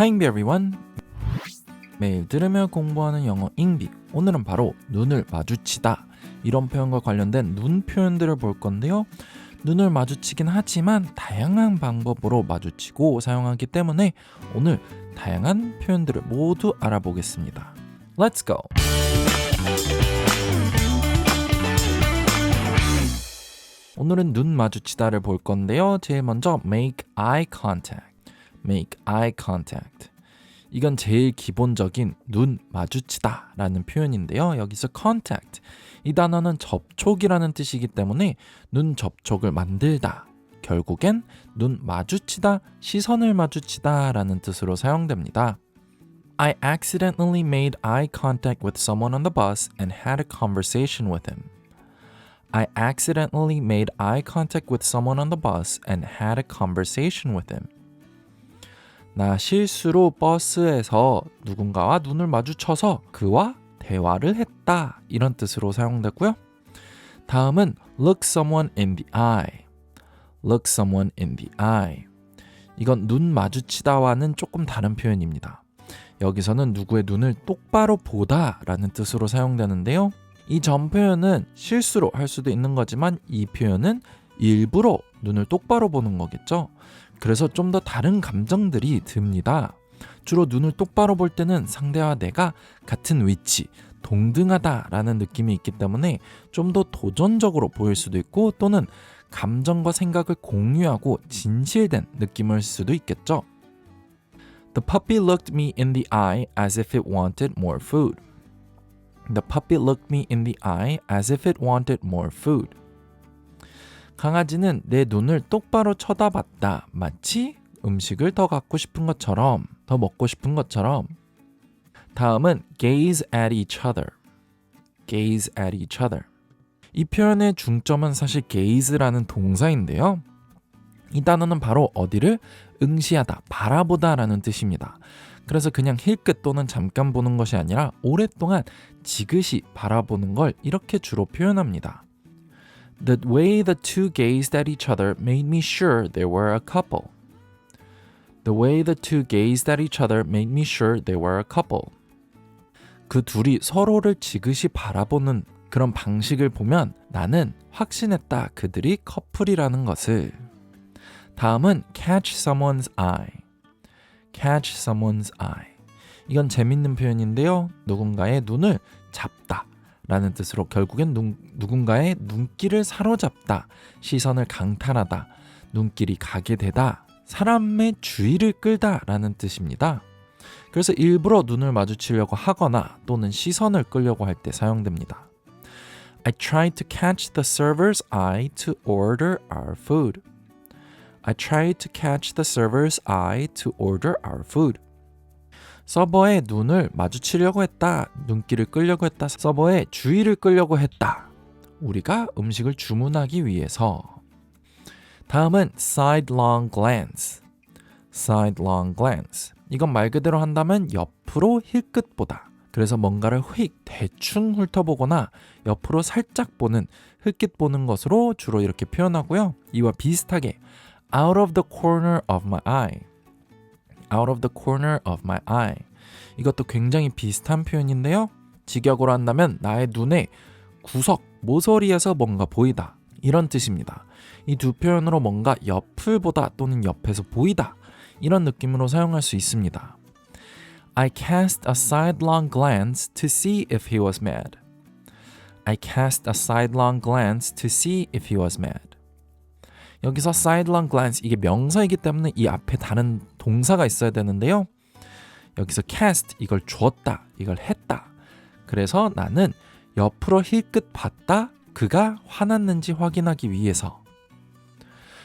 Hi everyone. 매일 들으며 공부하는 영어 잉비. 오늘은 바로 눈을 마주치다 이런 표현과 관련된 눈 표현들을 볼 건데요. 눈을 마주치긴 하지만 다양한 방법으로 마주치고 사용하기 때문에 오늘 다양한 표현들을 모두 알아보겠습니다. Let's go. 오늘은 눈 마주치다를 볼 건데요. 제일 먼저 make eye contact. Make eye contact. 이건 제일 기본적인 눈 마주치다 라는 표현인데요. 여기서 contact. 이 단어는 접촉이라는 뜻이기 때문에 눈 접촉을 만들다. 결국엔 눈 마주치다, 시선을 마주치다 라는 뜻으로 사용됩니다. I accidentally made eye contact with someone on the bus and had a conversation with him. I accidentally made eye contact with someone on the bus and had a conversation with him. 나 실수로 버스에서 누군가와 눈을 마주쳐서 그와 대화를 했다. 이런 뜻으로 사용되고요. 다음은 look someone in the eye. look someone in the eye. 이건 눈 마주치다와는 조금 다른 표현입니다. 여기서는 누구의 눈을 똑바로 보다라는 뜻으로 사용되는데요. 이 전 표현은 실수로 할 수도 있는 거지만 이 표현은 일부러 눈을 똑바로 보는 거겠죠. 그래서 좀 더 다른 감정들이 듭니다. 주로 눈을 똑바로 볼 때는 상대와 내가 같은 위치, 동등하다라는 느낌이 있기 때문에 좀 더 도전적으로 보일 수도 있고 또는 감정과 생각을 공유하고 진실된 느낌일 수도 있겠죠. The puppy looked me in the eye as if it wanted more food. The puppy looked me in the eye as if it wanted more food. 강아지는 내 눈을 똑바로 쳐다봤다. 마치 음식을 더 갖고 싶은 것처럼, 더 먹고 싶은 것처럼. 다음은 gaze at each other. gaze at each other. 이 표현의 중점은 사실 gaze라는 동사인데요. 이 단어는 바로 어디를 응시하다, 바라보다라는 뜻입니다. 그래서 그냥 힐끗 또는 잠깐 보는 것이 아니라 오랫동안 지그시 바라보는 걸 이렇게 주로 표현합니다. The way the two gazed at each other made me sure they were a couple. The way the two gazed at each other made me sure they were a couple. 그 둘이 서로를 지그시 바라보는 그런 방식을 보면 나는 확신했다 그들이 커플이라는 것을. 다음은 catch someone's eye. catch someone's eye. 이건 재밌는 표현인데요. 누군가의 눈을 잡다. 라는 뜻으로 결국엔 눈, 누군가의 눈길을 사로잡다, 시선을 강탈하다, 눈길이 가게 되다, 사람의 주의를 끌다 라는 뜻입니다. 그래서 일부러 눈을 마주치려고 하거나 또는 시선을 끌려고 할 때 사용됩니다. I tried to catch the server's eye to order our food. I tried to catch the server's eye to order our food. 서버의 눈을 마주치려고 했다. 눈길을 끌려고 했다. 서버의 주의를 끌려고 했다. 우리가 음식을 주문하기 위해서. 다음은 sidelong glance. sidelong glance. 이건 말 그대로 한다면 옆으로 힐끗 보다. 그래서 뭔가를 휙 대충 훑어보거나 옆으로 살짝 보는 힐끗 보는 것으로 주로 이렇게 표현하고요. 이와 비슷하게 out of the corner of my eye. Out of the corner of my eye. 이것도 굉장히 비슷한 표현인데요. 직역으로 한다면 나의 눈에 구석, 모서리에서 뭔가 보이다. 이런 뜻입니다. 이 두 표현으로 뭔가 옆을 보다 또는 옆에서 보이다. 이런 느낌으로 사용할 수 있습니다. I cast a sidelong glance to see if he was mad. I cast a sidelong glance to see if he was mad. 여기서 sidelong glance 이게 명사이기 때문에 이 앞에 다른 동사가 있어야 되는데요. 여기서 cast 이걸 주었다, 이걸 했다. 그래서 나는 옆으로 힐끗 봤다. 그가 화났는지 확인하기 위해서.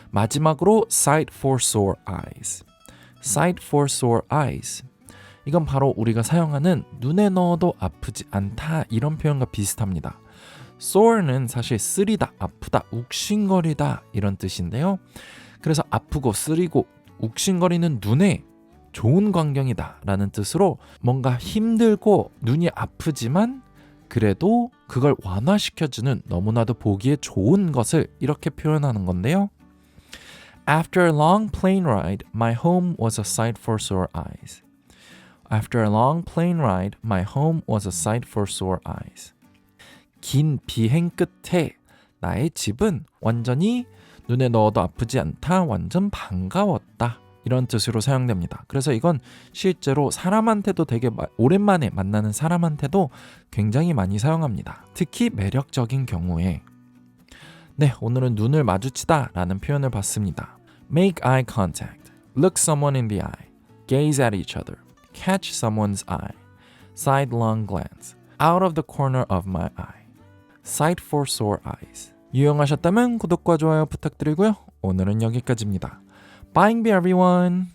마지막으로 sight for sore eyes. sight for sore eyes. 이건 바로 우리가 사용하는 눈에 넣어도 아프지 않다 이런 표현과 비슷합니다. sore는 사실 쓰리다, 아프다, 욱신거리다 이런 뜻인데요. 그래서 아프고 쓰리고 욱신거리는 눈에 좋은 광경이다 라는 뜻으로 뭔가 힘들고 눈이 아프지만 그래도 그걸 완화시켜주는 너무나도 보기에 좋은 것을 이렇게 표현하는 건데요. After a long plane ride, my home was a sight for sore eyes. After a long plane ride, my home was a sight for sore eyes. 긴 비행 끝에 나의 집은 완전히 눈에 넣어도 아프지 않다. 완전 반가웠다. 이런 뜻으로 사용됩니다. 그래서 이건 실제로 사람한테도 되게 마- 오랜만에 만나는 사람한테도 굉장히 많이 사용합니다. 특히 매력적인 경우에 네, 오늘은 눈을 마주치다 라는 표현을 봤습니다. Make eye contact. Look someone in the eye. Gaze at each other. Catch someone's eye. Sidelong glance. Out of the corner of my eye. Sight for sore eyes. 유용하셨다면 구독과 좋아요 부탁드리고요. 오늘은 여기까지입니다. Bye everyone.